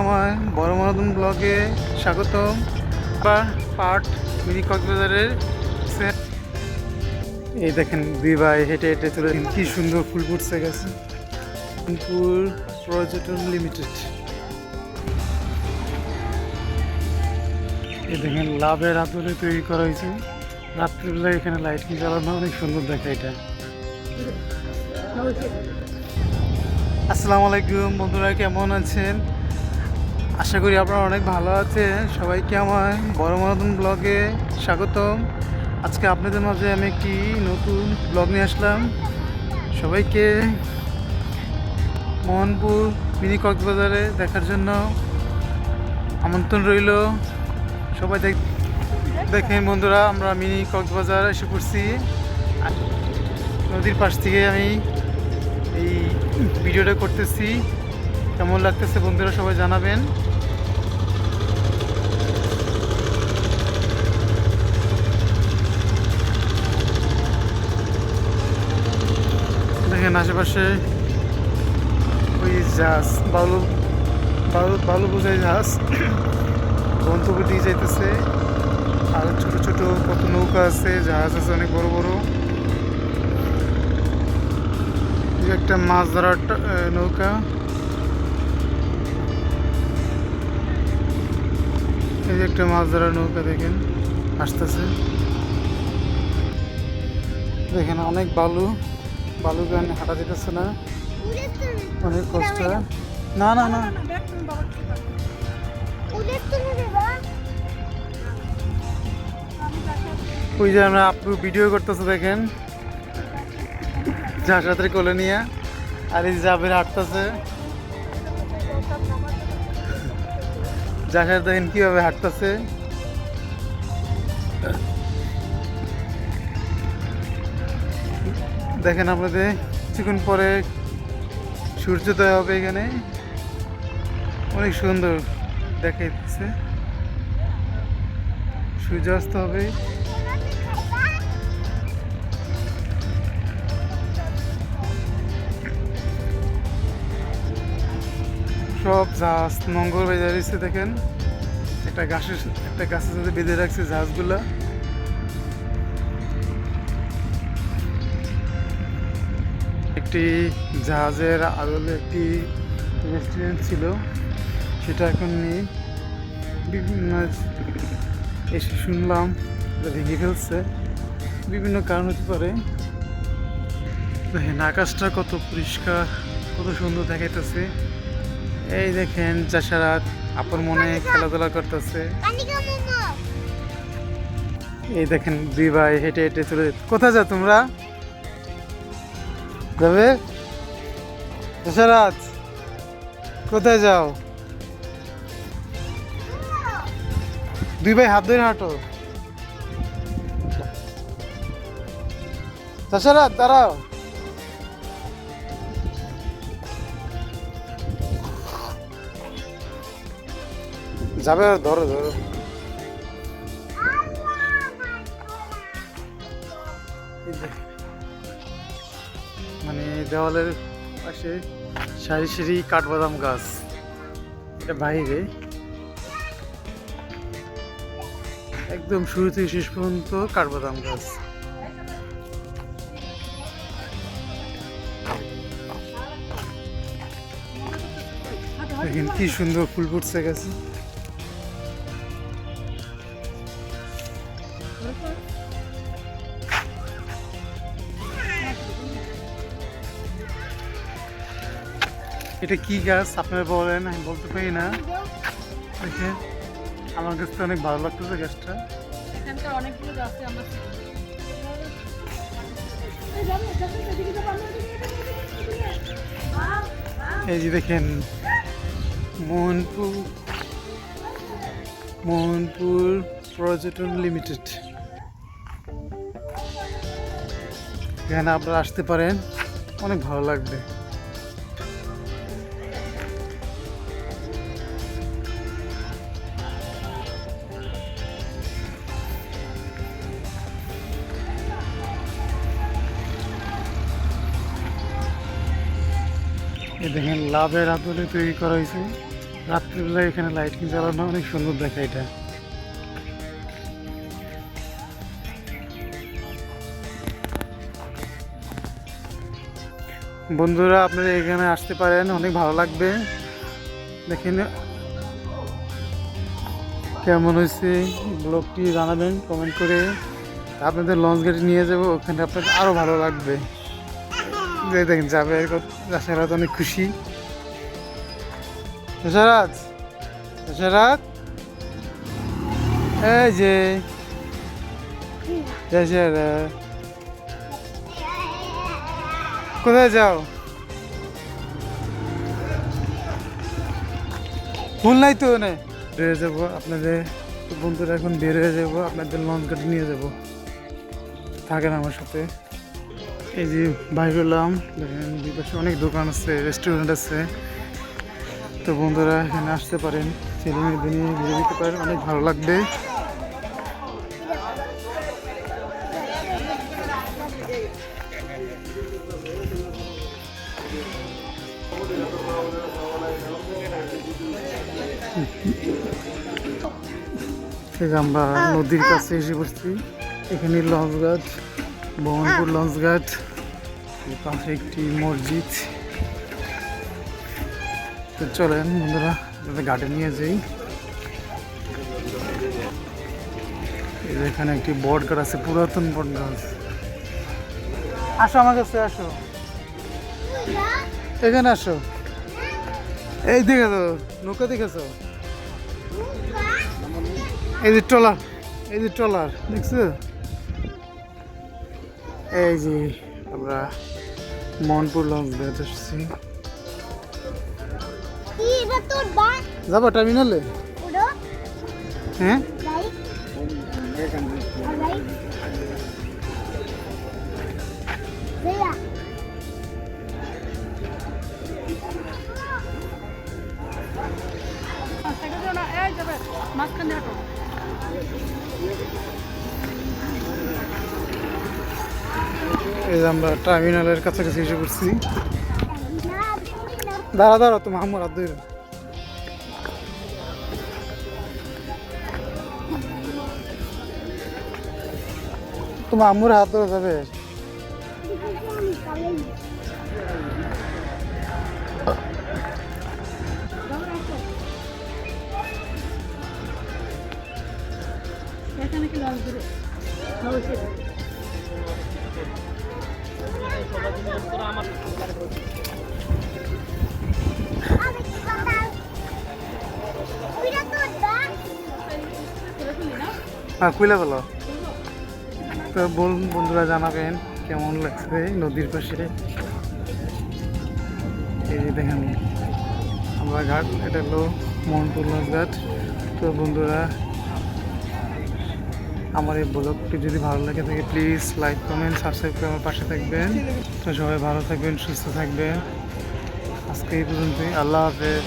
আমার বড় মহাদন ব্লগে স্বাগতম। বা পার্ট মিনি কক্সবাজারের এই দেখেন দুই ভাই হেঁটে হেঁটে চলে। কি সুন্দর ফুল ফুটছে গেছে ফুল পর্যটন লিমিটেড এই দেখেন লাভের আদলে তৈরি করা হয়েছে। রাত্রিবেলায় এখানে লাইটিং জ্বালানো অনেক সুন্দর দেখা এটা। আসসালামু আলাইকুম বন্ধুরা, কেমন আছেন? আশা করি আপনারা অনেক ভালো আছেন। সবাইকে আমার বড় মতন ব্লগে স্বাগতম। আজকে আপনাদের মাঝে আমি একটি নতুন ব্লগ নিয়ে আসলাম। সবাইকে মোহনপুর মিনি কক্সবাজারে দেখার জন্য আমন্ত্রণ রইল। সবাই দেখ দেখেন বন্ধুরা, আমরা মিনি কক্সবাজার এসে পড়ছি। নদীর পাশ থেকে আমি এই ভিডিওটা করতেছি। কেমন লাগতেছে বন্ধুরা সবাই জানাবেন। দেখেন আশেপাশে ওই জাহাজ, বালু বালু বালু বোঝাই জাহাজ। গন্তব্য দিয়ে যাইতেছে। আর ছোট ছোট কত নৌকা আছে, জাহাজ আছে অনেক বড় বড়। একটা মাছ ধরার নৌকা। এই যে একটা মাছ ধরার নৌকা দেখেন, আসতেছে। দেখেন অনেক বালু বালু গান হাঁটা যেতেছে না। অনেক কষ্ট। না না না। ওই যে আমরা আপু ভিডিও করতেছে, দেখেন। যার সাথে কোলে নিয়ে, আর এই জাবের হাঁটতেছে। যার দেখেন কীভাবে হাঁটতেছে। দেখেন আপনাদের, কিছুক্ষণ পরে সূর্যোদয় হবে এখানে। অনেক সুন্দর দেখা দেখাইতেছে। সূর্যাস্ত হবে। সব জাহাজ নোংর বেজে রয়েছে দেখেন। একটা গাছের একটা গাছের সাথে বেঁধে রাখছে জাহাজগুলা। একটি জাহাজের আদলে একটি রেস্টুরেন্ট ছিল। সেটা এখন নেই। বিভিন্ন এসে শুনলাম ভেঙে ফেলছে। বিভিন্ন কারণ হতে পারে। দেখেন, আকাশটা কত পরিষ্কার, কত সুন্দর দেখাইতেছে। এই দেখেন চাষারাত আপন মনে খেলাধুলা করতেছে। এই দেখেন দুই ভাই হেঁটে হেঁটে চলে কোথায় যা তোমরা? যাবে? চাষারাত কোথায় যাও? দুই ভাই হাত ধরে হাঁটো। চাষারাত দাঁড়াও। যাবে, ধরো ধরো। মানে দেওয়ালের পাশে সারি সারি কাঠবাদাম গাছ। এটা বাইরে। একদম শুরু থেকে শেষ পর্যন্ত কাঠবাদাম গাছ। দেখেন কি সুন্দর ফুল ফুটছে গেছে। এটা কি গাছ? আপনারা বলেন আমি বলতে পারি না। দেখে আমার কাছে অনেক ভালো লাগতেছে গাছটা। এই যে দেখেন মোহনপুর মোহনপুর পর্যটন লিমিটেড। এখানে আপনারা আসতে পারেন অনেক ভালো লাগবে। এই দেখেন লাভের আদলে তৈরি করা হয়েছে। রাত্রিবেলায় এখানে লাইটিং জ্বালানো অনেক সুন্দর দেখা এটা। বন্ধুরা, আপনারা এখানে আসতে পারেন, অনেক ভালো লাগবে। দেখেন, কেমন হয়েছে ব্লগটি জানাবেন কমেন্ট করে। আপনাদের লঞ্চ গাড়ি নিয়ে যাব, ওখানে আপনাদের আরও ভালো লাগবে। যে দেখেন যাবে রাশেরাত অনেক খুশি। রাশেরাত রাশেরাত এই যে। কোথায় যাও? ভুল নাই তো নে বের হয়ে যাব আপনাদের, বন্ধুরা এখন বের হয়ে যাব, আপনাদের লঞ্চ গাড়ি নিয়ে যাব। থাকেন আমার সাথে। এই যে বাইরে এলাম দেখেন দুই অনেক দোকান আছে রেস্টুরেন্ট আছে। তো বন্ধুরা, এখানে আসতে পারেন। ছেলে মেয়েদের নিয়ে ঘুরে দিতে পারেন, অনেক ভালো লাগবে। আমরা নদীর কাছে এসে পড়ছি। এখানে লঞ্চ ঘাট মোহনপুর লঞ্চ ঘাট পাশে একটি মসজিদ। তো চলেন বন্ধুরা আপনাদের ঘাটে নিয়ে যাই। এখানে একটি বট গাছ আছে, পুরাতন বট গাছ। আসো আমার কাছে, আসো। এখানে আসো। এই দেখেছ নৌকা দেখেছ? এই যে ট্রলার, এই যে ট্রলার, দেখছ? এই যে আমরা মনপুর লঞ্চ কি এটা যাব টার্মিনালে? হ্যাঁ? দেয়া এই যে আমরা টার্মিনালের কাছাকাছি এসে পড়ছি। দাঁড়া দাঁড়া আমার হাত ধরে তোমার আম্মুর হাত ধরে যাবে। এখানে কি হ্যাঁ খুলে বলো। তো বলুন বন্ধুরা জানাবেন কেমন লাগছে নদীর পাশে? এই যে দেখেন, আমরা ঘাট, এটা হলো মোহনপুর ঘাট। তো বন্ধুরা আমার এই ব্লগটি যদি ভালো লাগে থাকে প্লিজ লাইক কমেন্ট সাবস্ক্রাইব করে আমার পাশে থাকবেন। তো সবাই ভালো থাকবেন, সুস্থ থাকবেন। আজকে এই পর্যন্তই। আল্লাহ হাফেজ।